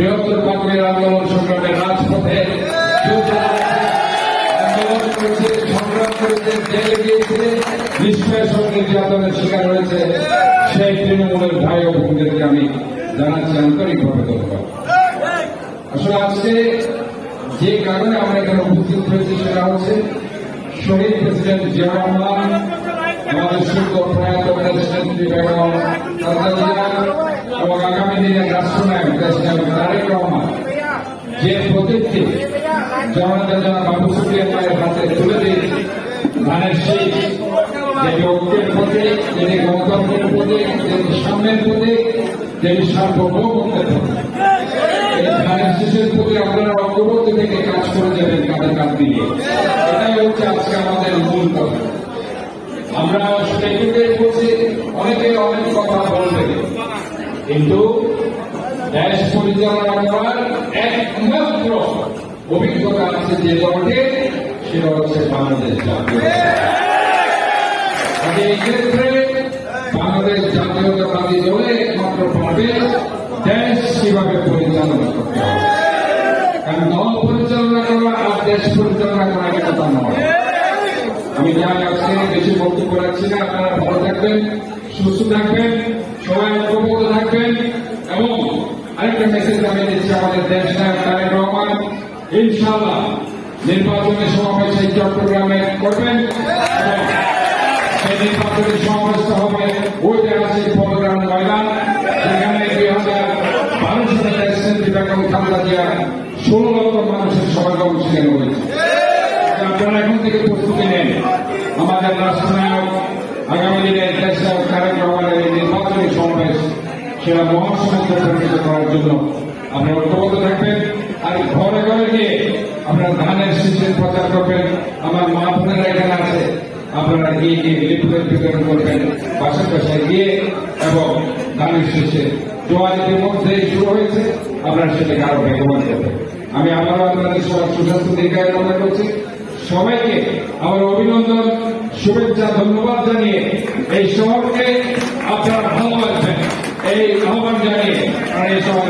বৃহত্তর পাকুড়ের আন্দোলন সংগ্রামের রাজপথে আন্দোলন করেছে, সংগ্রাম করেছে, জেলে গিয়েছে, নিষ্ঠের সঙ্গে নির্যাতনের শিকার হয়েছে, সেই তৃণমূলের ভাই ও বোনদেরকে আমি জানাচ্ছি আন্তরিকভাবে ধন্যবাদ। আসলে আজকে যে কারণে আমরা এখানে উপস্থিত হয়েছি সেটা হচ্ছে শহীদ প্রেসিডেন্ট জিয়া রহমান, আমাদের শুদ্ধ প্রয়াত প্রেসিডেন্ট বেগম আগামী দিনের রাষ্ট্রনায়ক প্রেসিডেন্ট তারেক রহমান যে প্রতীকটি জনতা জনা বাবু সুপ্রিয়া হাতে তুলে দিয়েছে ধানের শীষ যেটি ঐক্যের প্রতীক যেটি গণতন্ত্রের প্রতীক যেটি সাম্যের প্রতীক যেটি সার্বভৌমত্বের প্রতীক। প্রতি আপনারা অগ্রগতি থেকে কাজ করে যাবেন কাঁধে কাঁধ দিয়ে? এটাই হচ্ছে আজকে আমাদের মূল কথা। কিন্তু দেশ পরিচালনা করার একমাত্র অভিজ্ঞতা আছে যে দলটি সেটা হচ্ছে বাংলাদেশ জাতীয় এই ক্ষেত্রে বাংলাদেশ জাতীয়তাবাদী দলে একমাত্র পাবে দেশ কীভাবে পরিচালনা করতে হবে? কারণ দল পরিচালনা করা আর দেশ পরিচালনা করা একটা নয়। আমি জানি আজকে বেশি বক্তব্য রাখছি না, আপনারা ভালো থাকবেন। সুস্থ থাকবেন, সবাই ঐক্যবদ্ধ থাকবেন এবং আরেকটা মেসেজ আমি দিচ্ছি আমাদের দেশ নায়ক তারেক রহমান, ইনশাআল্লাহ নির্বাচনী সমাবেশ এই চট্টগ্রামে করবেন এবং সেই নির্বাচনী সমাবেশটা হবে আছে পদগ্রাম ময়দান সেখানে দুই হাজার বারো সালে প্রেসিডেন্ট খালেদা জিয়া ষোলো লক্ষ মানুষের সমাগম সেখানে হয়েছে আপনারা এখন থেকে প্রস্তুতি নেন। আমাদের রাষ্ট্রনায়ক আগামী দিনে দেশ নায়ক তারেক রহমানের এই নির্বাচনী সমাবেশ সেটা মহাসমাজে পরিণত করার জন্য আপনারা ঐক্যবদ্ধ থাকবেন। আর ঘরে ঘরে গিয়ে আপনারা ধানের শীষের প্রচার করবেন। আমার মা বোনেরা এখানে আছে। আপনারা গিয়ে গিয়ে লিফলেট বিতরণ করবেন বাসায় বাসায় গিয়ে এবং ধানের শীষে জোয়ার ইতিমধ্যেই শুরু হয়েছে। আপনারা সেটাকে আরও বেগবান করবেন। আমি আবারও আপনাদের সবার সুস্বাস্থ্য দীর্ঘায় কামনা করছি। সবাইকে আমার অভিনন্দন, শুভেচ্ছা, ধন্যবাদ জানিয়ে এই শহরকে আপনারা এই আহ্বান জানিয়ে আর এই শহরে আপনাদের সবার